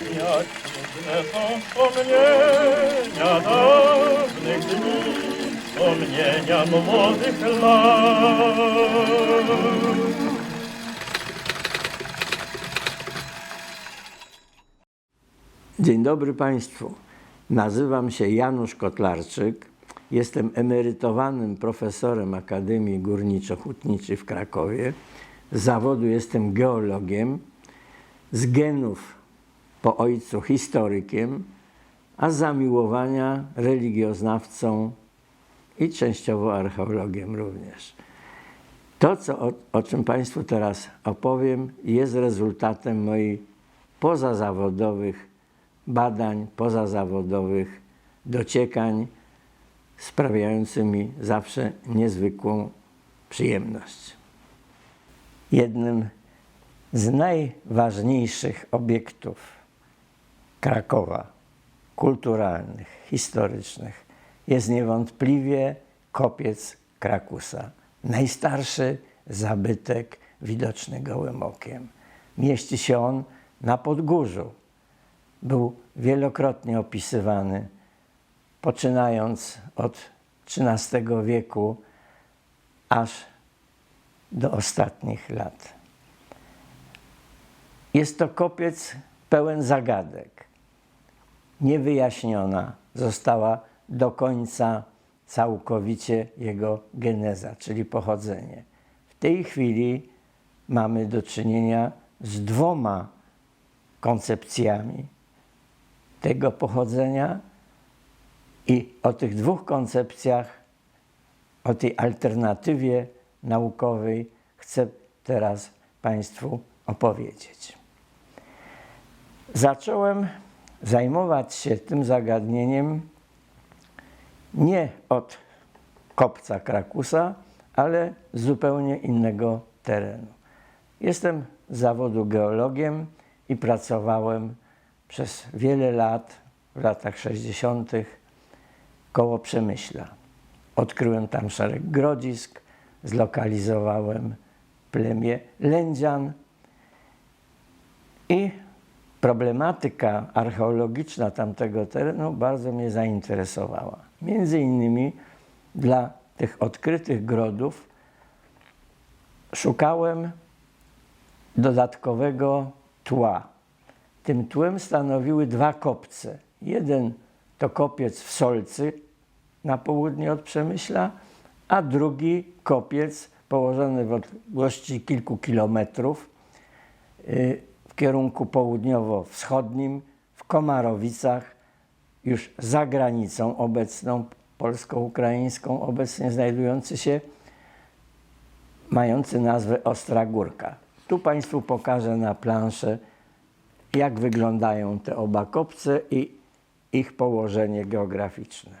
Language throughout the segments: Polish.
Jak są wspomnienia dawnych dni, wspomnienia młodych lat. Dzień dobry Państwu. Nazywam się Janusz Kotlarczyk. Jestem emerytowanym profesorem Akademii Górniczo-Hutniczej w Krakowie. Z zawodu jestem geologiem, z genów po ojcu historykiem, a zamiłowania religioznawcą i częściowo archeologiem również. To, co, o, o czym Państwu teraz opowiem, jest rezultatem moich pozazawodowych badań, pozazawodowych dociekań, sprawiających mi zawsze niezwykłą przyjemność. Jednym z najważniejszych obiektów Krakowa, kulturalnych, historycznych, jest niewątpliwie kopiec Krakusa. Najstarszy zabytek widoczny gołym okiem. Mieści się on na Podgórzu. Był wielokrotnie opisywany, poczynając od XIII wieku aż do ostatnich lat. Jest to kopiec pełen zagadek. Niewyjaśniona została do końca całkowicie jego geneza, czyli pochodzenie. W tej chwili mamy do czynienia z dwoma koncepcjami tego pochodzenia i o tych dwóch koncepcjach, o tej alternatywie naukowej chcę teraz Państwu opowiedzieć. Zacząłem zajmować się tym zagadnieniem nie od kopca Krakusa, ale z zupełnie innego terenu. Jestem z zawodu geologiem i pracowałem przez wiele lat, w latach 60., koło Przemyśla. Odkryłem tam szereg grodzisk, zlokalizowałem plemię Lędzian i problematyka archeologiczna tamtego terenu bardzo mnie zainteresowała. Między innymi dla tych odkrytych grodów szukałem dodatkowego tła. Tym tłem stanowiły dwa kopce. Jeden to kopiec w Solcy na południe od Przemyśla, a drugi kopiec położony w odległości kilku kilometrów y, kierunku południowo-wschodnim w Komarowicach, już za granicą obecną, polsko-ukraińską, obecnie znajdujący się, mający nazwę Ostra Górka. Tu Państwu pokażę na planszę, jak wyglądają te oba kopce i ich położenie geograficzne.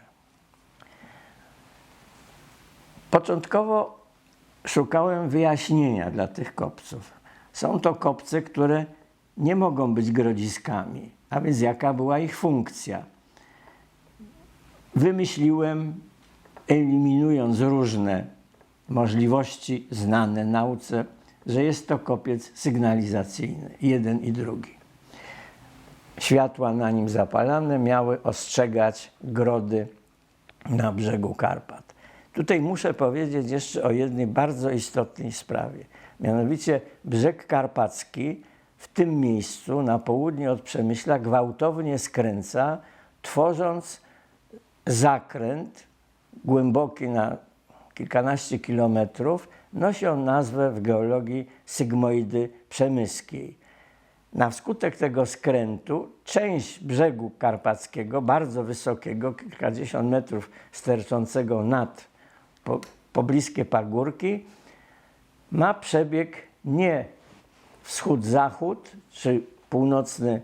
Początkowo szukałem wyjaśnienia dla tych kopców. Są to kopce, które nie mogą być grodziskami, a więc jaka była ich funkcja? Wymyśliłem, eliminując różne możliwości znane nauce, że jest to kopiec sygnalizacyjny, jeden i drugi. Światła na nim zapalane miały ostrzegać grody na brzegu Karpat. Tutaj muszę powiedzieć jeszcze o jednej bardzo istotnej sprawie. Mianowicie brzeg karpacki w tym miejscu, na południe od Przemyśla, gwałtownie skręca, tworząc zakręt głęboki na kilkanaście kilometrów. Nosi on nazwę w geologii sygmoidy przemyskiej. Na wskutek tego skrętu część brzegu karpackiego, bardzo wysokiego, kilkadziesiąt metrów sterczącego nad po, pobliskie pagórki, ma przebieg nie wschód-zachód, czy północny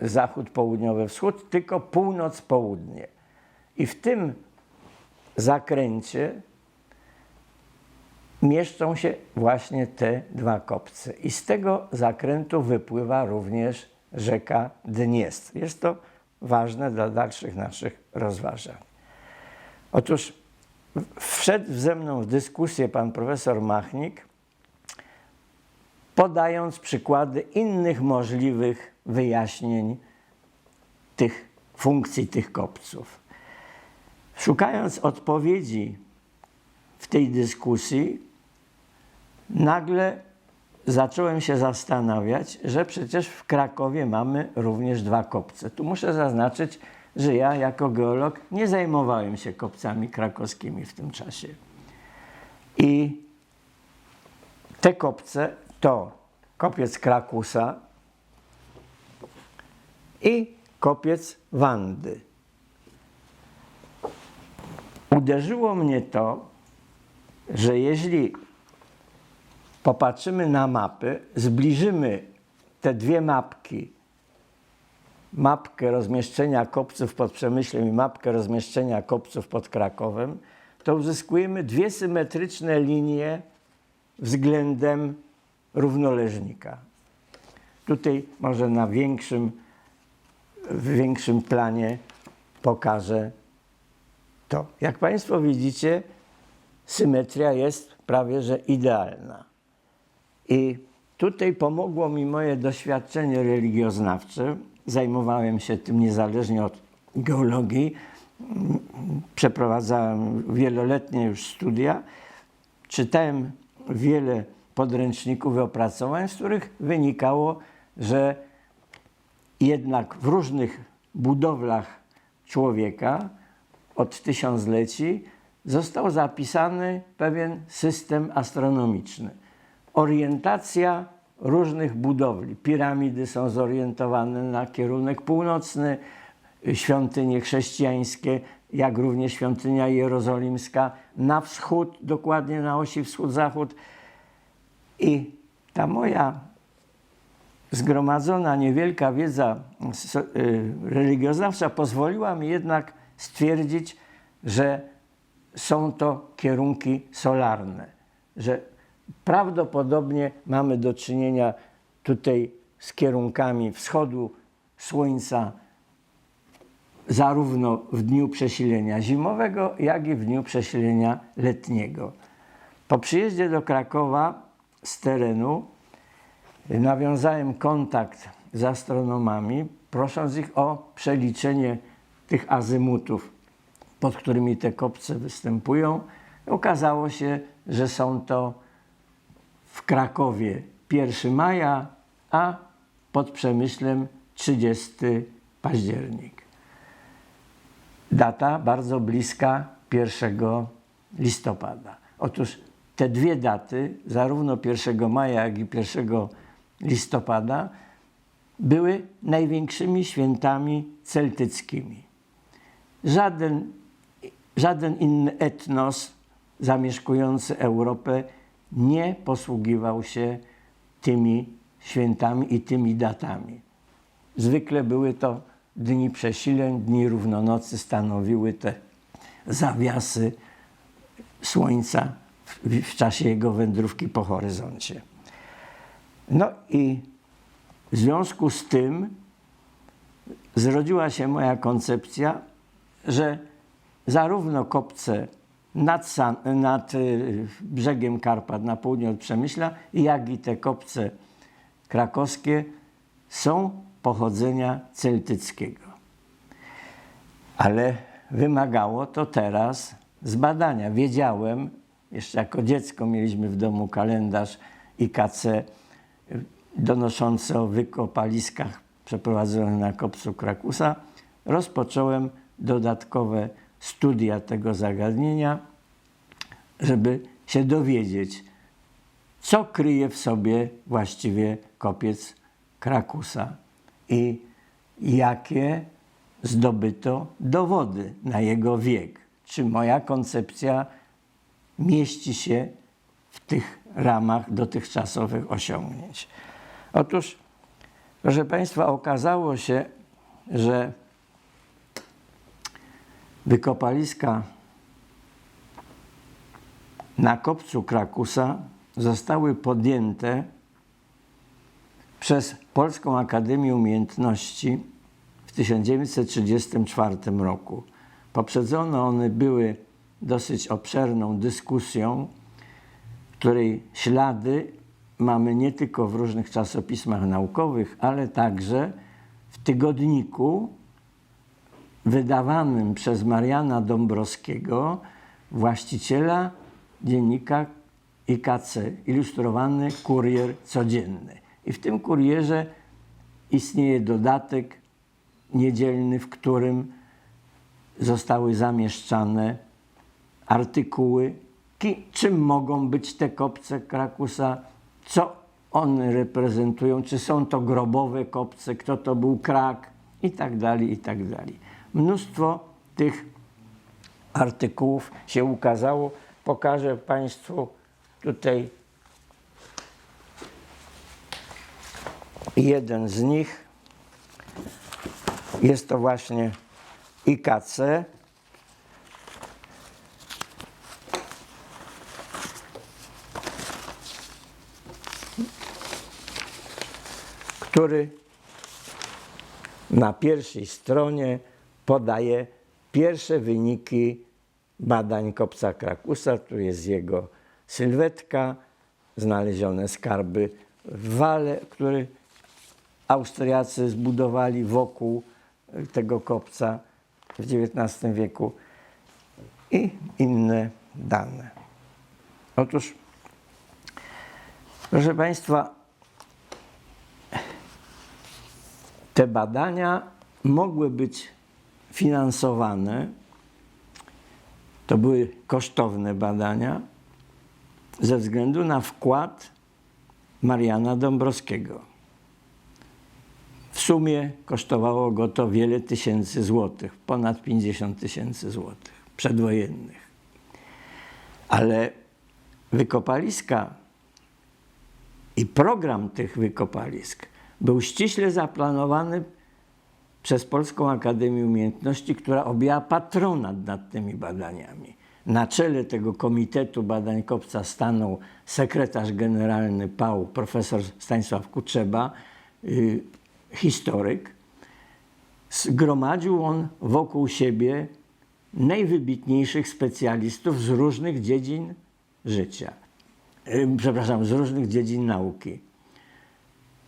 zachód, południowy wschód, tylko północ-południe. I w tym zakręcie mieszczą się właśnie te dwa kopce. I z tego zakrętu wypływa również rzeka Dniestr. Jest to ważne dla dalszych naszych rozważań. Otóż wszedł ze mną w dyskusję pan profesor Machnik, podając przykłady innych możliwych wyjaśnień tych funkcji tych kopców. Szukając odpowiedzi w tej dyskusji, nagle zacząłem się zastanawiać, że przecież w Krakowie mamy również dwa kopce. Tu muszę zaznaczyć, że ja jako geolog nie zajmowałem się kopcami krakowskimi w tym czasie. I te kopce to kopiec Krakusa i kopiec Wandy. Uderzyło mnie to, że jeśli popatrzymy na mapy, zbliżymy te dwie mapki, mapkę rozmieszczenia kopców pod Przemyślem i mapkę rozmieszczenia kopców pod Krakowem, to uzyskujemy dwie symetryczne linie względem równoleżnika. Tutaj może na większym, w większym planie pokażę to. Jak Państwo widzicie, symetria jest prawie że idealna. I tutaj pomogło mi moje doświadczenie religioznawcze. Zajmowałem się tym niezależnie od geologii. Przeprowadzałem wieloletnie już studia. Czytałem wiele podręczników i opracowań, z których wynikało, że jednak w różnych budowlach człowieka od tysiącleci został zapisany pewien system astronomiczny. Orientacja różnych budowli. Piramidy są zorientowane na kierunek północny, świątynie chrześcijańskie, jak również świątynia jerozolimska na wschód, dokładnie na osi wschód-zachód. I ta moja zgromadzona niewielka wiedza y, religioznawcza pozwoliła mi jednak stwierdzić, że są to kierunki solarne, że prawdopodobnie mamy do czynienia tutaj z kierunkami wschodu słońca zarówno w dniu przesilenia zimowego, jak i w dniu przesilenia letniego. Po przyjeździe do Krakowa z terenu nawiązałem kontakt z astronomami, prosząc ich o przeliczenie tych azymutów, pod którymi te kopce występują. Okazało się, że są to w Krakowie 1 maja, a pod Przemyślem 30 październik. Data bardzo bliska 1 listopada. Otóż te dwie daty, zarówno 1 maja, jak i 1 listopada, były największymi świętami celtyckimi. Żaden, żaden inny etnos zamieszkujący Europę nie posługiwał się tymi świętami i tymi datami. Zwykle były to dni przesileń, dni równonocy stanowiły te zawiasy słońca w, czasie jego wędrówki po horyzoncie. No i w związku z tym zrodziła się moja koncepcja, że zarówno kopce nad, nad y, brzegiem Karpat na południe od Przemyśla, jak i te kopce krakowskie są pochodzenia celtyckiego. Ale wymagało to teraz zbadania. Wiedziałem, jeszcze jako dziecko mieliśmy w domu kalendarz IKC y, donoszący o wykopaliskach przeprowadzonych na kopcu Krakusa. Rozpocząłem dodatkowe studia tego zagadnienia, żeby się dowiedzieć, co kryje w sobie właściwie kopiec Krakusa i jakie zdobyto dowody na jego wiek. Czy moja koncepcja mieści się w tych ramach dotychczasowych osiągnięć? Otóż, proszę Państwa, okazało się, że wykopaliska na kopcu Krakusa zostały podjęte przez Polską Akademię Umiejętności w 1934 roku. Poprzedzone one były dosyć obszerną dyskusją, której ślady mamy nie tylko w różnych czasopismach naukowych, ale także w tygodniku wydawanym przez Mariana Dąbrowskiego, właściciela dziennika IKC, ilustrowany kurier codzienny. I w tym kurierze istnieje dodatek niedzielny, w którym zostały zamieszczane artykuły, ki, czym mogą być te kopce Krakusa, co one reprezentują, czy są to grobowe kopce, kto to był krak i tak dalej, i tak dalej. Mnóstwo tych artykułów się ukazało. Pokażę Państwu tutaj jeden z nich. Jest to właśnie IKC. Który na pierwszej stronie podaje pierwsze wyniki badań kopca Krakusa. Tu jest jego sylwetka, znalezione skarby w wale, który Austriacy zbudowali wokół tego kopca w XIX wieku i inne dane. Otóż, proszę Państwa, te badania mogły być finansowane, to były kosztowne badania, ze względu na wkład Mariana Dąbrowskiego. W sumie kosztowało go to wiele tysięcy złotych, ponad 50 tysięcy złotych przedwojennych. Ale wykopaliska i program tych wykopalisk był ściśle zaplanowany przez Polską Akademię Umiejętności, która objęła patronat nad tymi badaniami. Na czele tego Komitetu Badań Kopca stanął sekretarz generalny PAU, profesor Stanisław Kutrzeba, y, historyk. Zgromadził on wokół siebie najwybitniejszych specjalistów z różnych dziedzin życia. Y, Przepraszam, z różnych dziedzin nauki.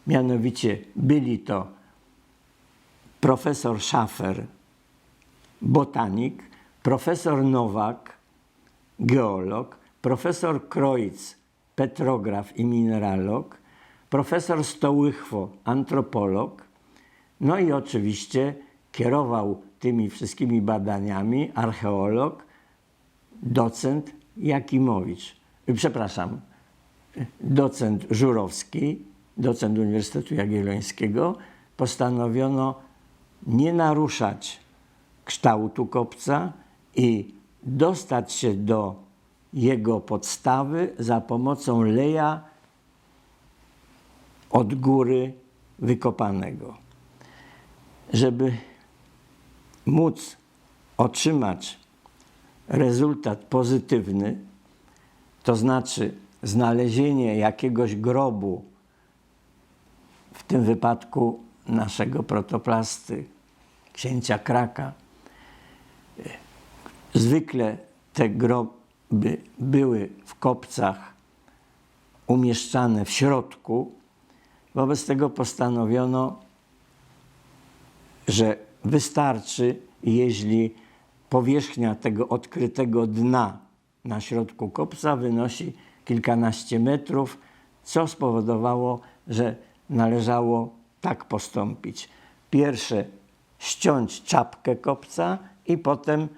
Mianowicie byli to profesor Schafer, botanik, profesor Nowak, geolog, profesor Kreutz, petrograf i mineralog, profesor Stołychwo, antropolog, no i oczywiście kierował tymi wszystkimi badaniami archeolog, docent Jakimowicz, przepraszam, docent Żurowski, docent Uniwersytetu Jagiellońskiego, postanowiono nie naruszać kształtu kopca i dostać się do jego podstawy za pomocą leja od góry wykopanego. Żeby móc otrzymać rezultat pozytywny, to znaczy znalezienie jakiegoś grobu, tym wypadku naszego protoplasty, księcia Kraka. Zwykle te groby były w kopcach umieszczane w środku. Wobec tego postanowiono, że wystarczy, jeśli powierzchnia tego odkrytego dna na środku kopca wynosi kilkanaście metrów, co spowodowało, że należało tak postąpić. Pierwsze ściąć czapkę kopca i potem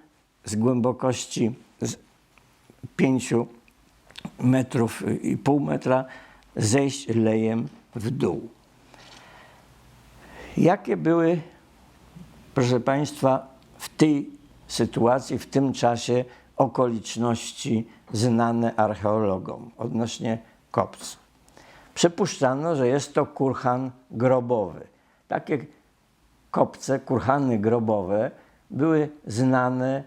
z głębokości z 5 metrów i pół metra zejść lejem w dół. Jakie były, proszę Państwa, w tej sytuacji, w tym czasie okoliczności znane archeologom odnośnie kopcu? Przypuszczano, że jest to kurhan grobowy. Takie kopce, kurhany grobowe były znane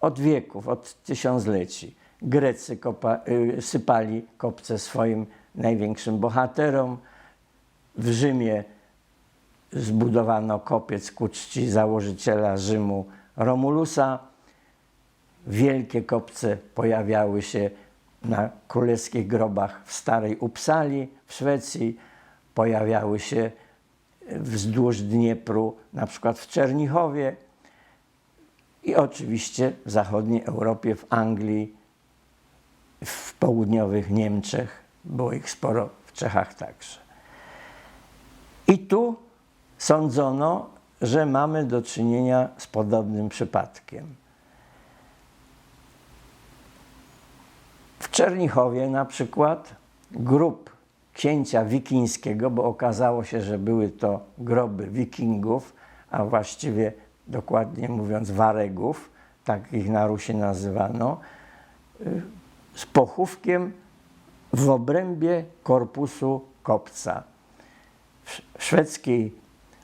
od wieków, od tysiącleci. Grecy kopa, y, sypali kopce swoim największym bohaterom. W Rzymie zbudowano kopiec ku czci założyciela Rzymu Romulusa. Wielkie kopce pojawiały się na królewskich grobach w Starej Uppsali w Szwecji, pojawiały się wzdłuż Dniepru, na przykład w Czernichowie. i oczywiście w zachodniej Europie, w Anglii, w południowych Niemczech, było ich sporo, w Czechach także. I tu sądzono, że mamy do czynienia z podobnym przypadkiem. W Czernichowie na przykład grób księcia wikińskiego, bo okazało się, że były to groby wikingów, a właściwie dokładnie mówiąc waregów, tak ich na Rusi nazywano, z pochówkiem w obrębie korpusu kopca. W szwedzkiej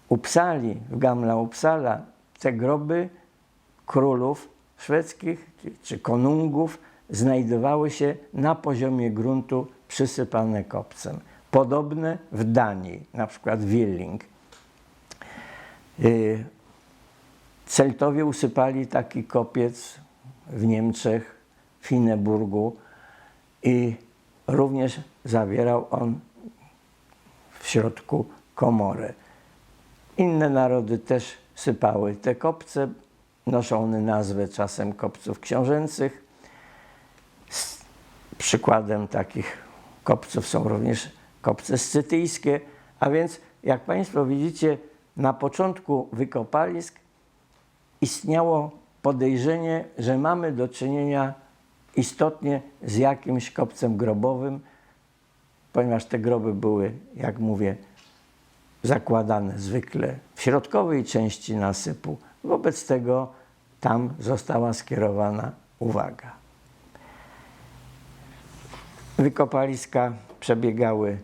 Uppsali, w Gamla Uppsala, te groby królów szwedzkich czy konungów znajdowały się na poziomie gruntu przysypane kopcem. Podobne w Danii, na przykład Willing. Y, Celtowie usypali taki kopiec w Niemczech, w Hinneburgu i również zawierał on w środku komorę. Inne narody też sypały te kopce. Noszą one nazwę czasem kopców książęcych. Przykładem takich kopców są również kopce scytyjskie. A więc, jak Państwo widzicie, na początku wykopalisk istniało podejrzenie, że mamy do czynienia istotnie z jakimś kopcem grobowym, ponieważ te groby były, jak mówię, zakładane zwykle w środkowej części nasypu. Wobec tego tam została skierowana uwaga. Wykopaliska przebiegały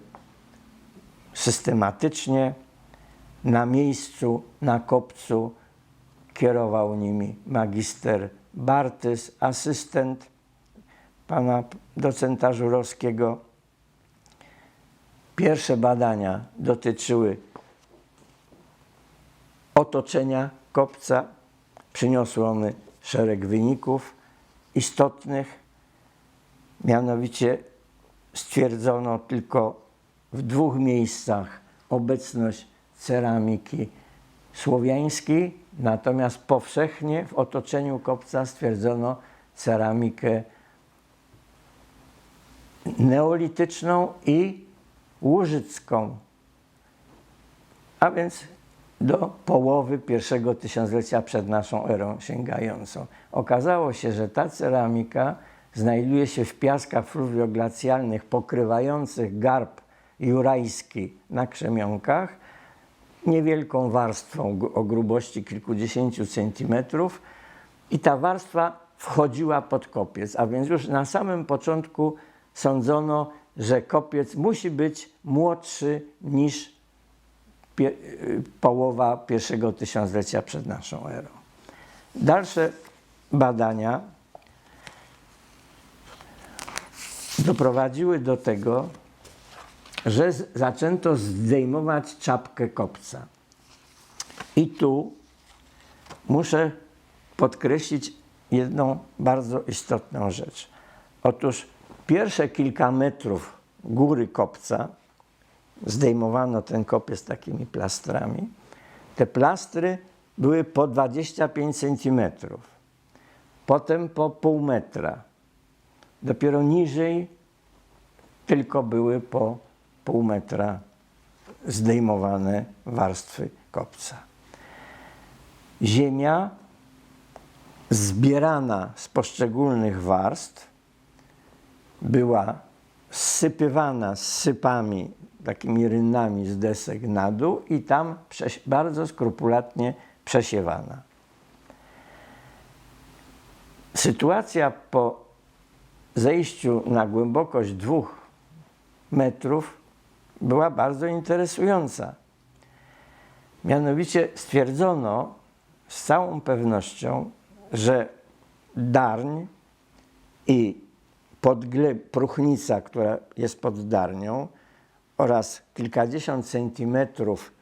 systematycznie. Na miejscu, na kopcu kierował nimi magister Bartys, asystent pana docenta Żurowskiego. Pierwsze badania dotyczyły otoczenia kopca. Przyniosły one szereg wyników istotnych. Mianowicie stwierdzono tylko w dwóch miejscach obecność ceramiki słowiańskiej, natomiast powszechnie w otoczeniu kopca stwierdzono ceramikę neolityczną i łużycką, a więc do połowy pierwszego tysiąclecia przed naszą erą sięgającą. Okazało się, że ta ceramika znajduje się w piaskach fluwioglacjalnych pokrywających garb jurajski na Krzemionkach, niewielką warstwą o grubości kilkudziesięciu centymetrów i ta warstwa wchodziła pod kopiec, a więc już na samym początku sądzono, że kopiec musi być młodszy niż pie, y, połowa pierwszego tysiąclecia przed naszą erą. Dalsze badania doprowadziły do tego, że zaczęto zdejmować czapkę kopca. I tu muszę podkreślić jedną bardzo istotną rzecz. Otóż pierwsze kilka metrów góry kopca zdejmowano ten kopiec takimi plastrami. Te plastry były po 25 centymetrów, potem po pół metra. Dopiero niżej tylko były po pół metra zdejmowane warstwy kopca. Ziemia zbierana z poszczególnych warstw była zsypywana sypami, takimi rynami z desek na dół i tam bardzo skrupulatnie przesiewana. Sytuacja po zejściu na głębokość dwóch metrów była bardzo interesująca. Mianowicie stwierdzono z całą pewnością, że darń i podgle, próchnica, która jest pod darnią oraz kilkadziesiąt centymetrów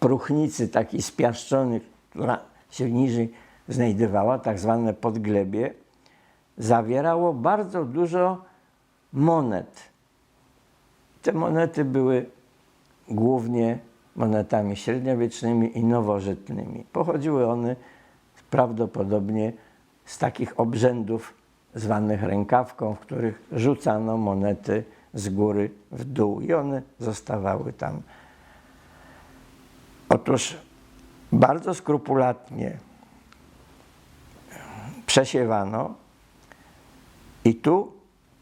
próchnicy takiej spiaszczonej, która się niżej znajdowała, tak zwane podglebie, zawierało bardzo dużo monet. Te monety były głównie monetami średniowiecznymi i nowożytnymi. Pochodziły one prawdopodobnie z takich obrzędów zwanych rękawką, w których rzucano monety z góry w dół i one zostawały tam. Otóż bardzo skrupulatnie przesiewano i tu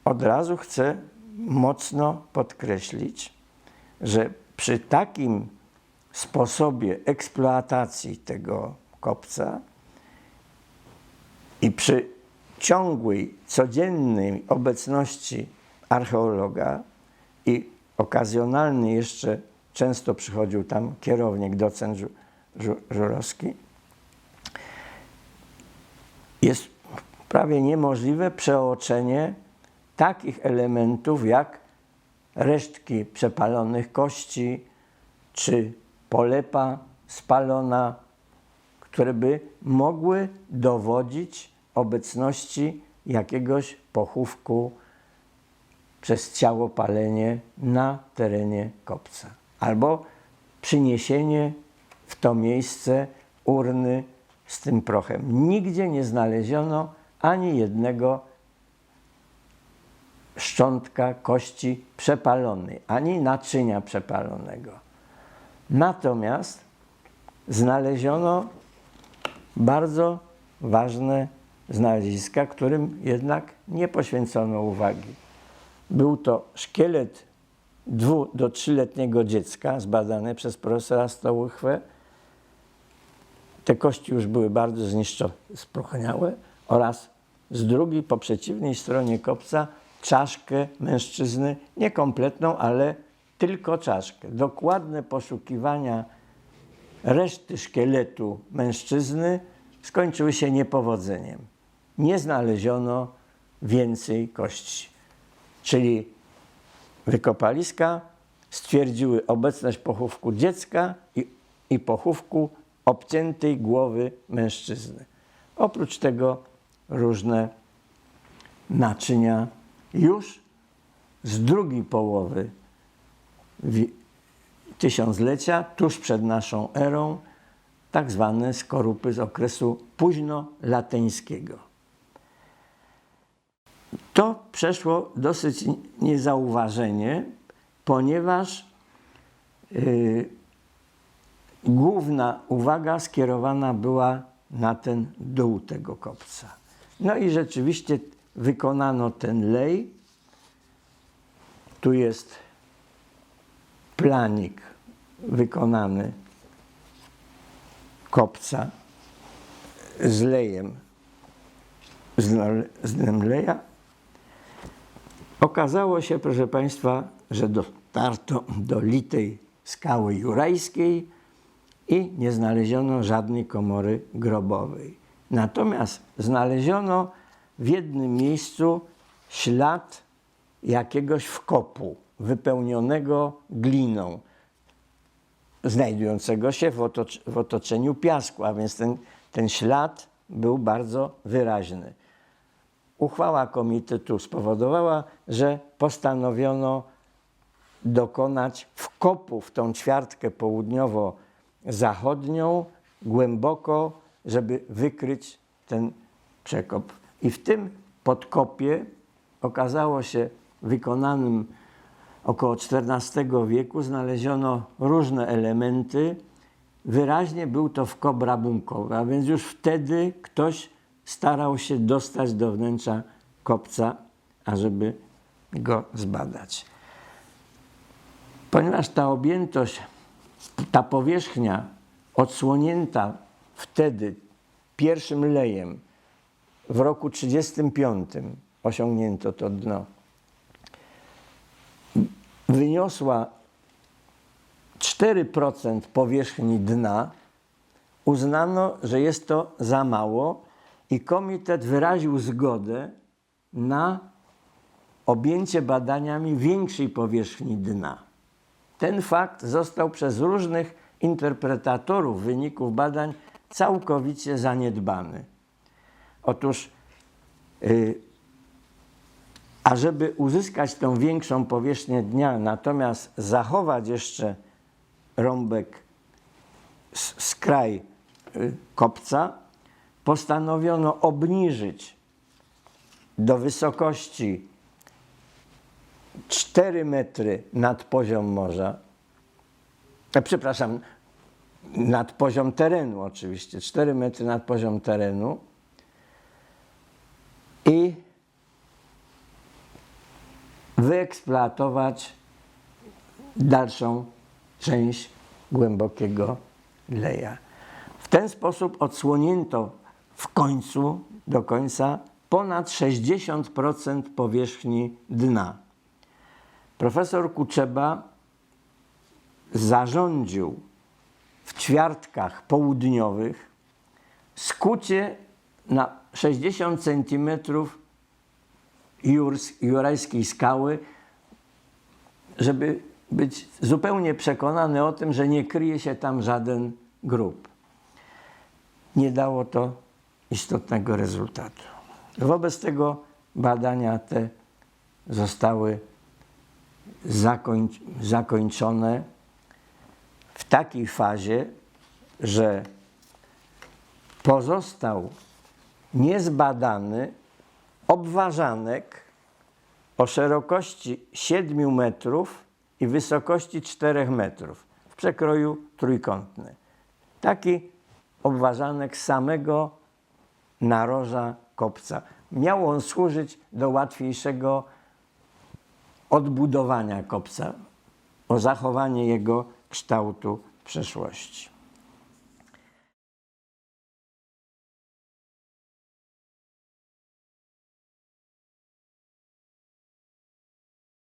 od razu chcę mocno podkreślić, że przy takim sposobie eksploatacji tego kopca i przy ciągłej, codziennej obecności archeologa i okazjonalnie jeszcze często przychodził tam kierownik, docent Żu- Żu- Żurowski, jest prawie niemożliwe przeoczenie takich elementów jak resztki przepalonych kości czy polepa spalona, które by mogły dowodzić obecności jakiegoś pochówku przez ciało palenie na terenie kopca. Albo przyniesienie w to miejsce urny z tym prochem. Nigdzie nie znaleziono ani jednego szczątka kości przepalonej, ani naczynia przepalonego. Natomiast znaleziono bardzo ważne znaleziska, którym jednak nie poświęcono uwagi. Był to szkielet dwu- do trzyletniego dziecka zbadany przez profesora Stołychwę. Te kości już były bardzo zniszczone, spróchniałe oraz z drugiej, po przeciwnej stronie kopca, czaszkę mężczyzny, niekompletną, ale tylko czaszkę. Dokładne poszukiwania reszty szkieletu mężczyzny skończyły się niepowodzeniem. Nie znaleziono więcej kości. Czyli wykopaliska stwierdziły obecność pochówku dziecka i, i pochówku obciętej głowy mężczyzny. Oprócz tego różne naczynia już z drugiej połowy tysiąclecia, tuż przed naszą erą, tak zwane skorupy z okresu późnolateńskiego. To przeszło dosyć niezauważenie, ponieważ yy, główna uwaga skierowana była na ten dół tego kopca. No i rzeczywiście wykonano ten lej. Tu jest planik wykonany kopca z lejem, z, dnem leja. Okazało się, proszę Państwa, że dotarto do litej skały jurajskiej i nie znaleziono żadnej komory grobowej. Natomiast znaleziono w jednym miejscu ślad jakiegoś wkopu wypełnionego gliną, znajdującego się w, w otoczeniu piasku, a więc ten, ten ślad był bardzo wyraźny. Uchwała komitetu spowodowała, że postanowiono dokonać wkopu w tą ćwiartkę południowo-zachodnią głęboko, żeby wykryć ten przekop. I w tym podkopie okazało się wykonanym około XIV wieku znaleziono różne elementy. Wyraźnie był to wkop rabunkowy, a więc już wtedy ktoś starał się dostać do wnętrza kopca, ażeby go zbadać. Ponieważ ta objętość, ta powierzchnia odsłonięta wtedy pierwszym lejem w roku 35 osiągnięto to dno, wyniosła 4% powierzchni dna, uznano, że jest to za mało i komitet wyraził zgodę na objęcie badaniami większej powierzchni dna. Ten fakt został przez różnych interpretatorów wyników badań całkowicie zaniedbany. Otóż, y, ażeby uzyskać tą większą powierzchnię dnia, natomiast zachować jeszcze rąbek z, z kraj y, kopca, postanowiono obniżyć do wysokości 4 metry nad poziom morza, e, przepraszam, nad poziom terenu oczywiście, 4 metry nad poziom terenu i wyeksploatować dalszą część głębokiego leja. W ten sposób odsłonięto w końcu, do końca, ponad 60% powierzchni dna. Profesor Kuczeba zarządził w ćwiartkach południowych skucie na 60 cm jurajskiej skały, żeby być zupełnie przekonany o tym, że nie kryje się tam żaden grób. Nie dało to istotnego rezultatu. Wobec tego badania te zostały zakońc- zakończone takiej fazie, że pozostał niezbadany obwarzanek o szerokości 7 metrów i wysokości 4 metrów w przekroju trójkątnym. Taki obwarzanek z samego naroża kopca. Miał on służyć do łatwiejszego odbudowania kopca, o zachowanie jego kształtu przeszłości.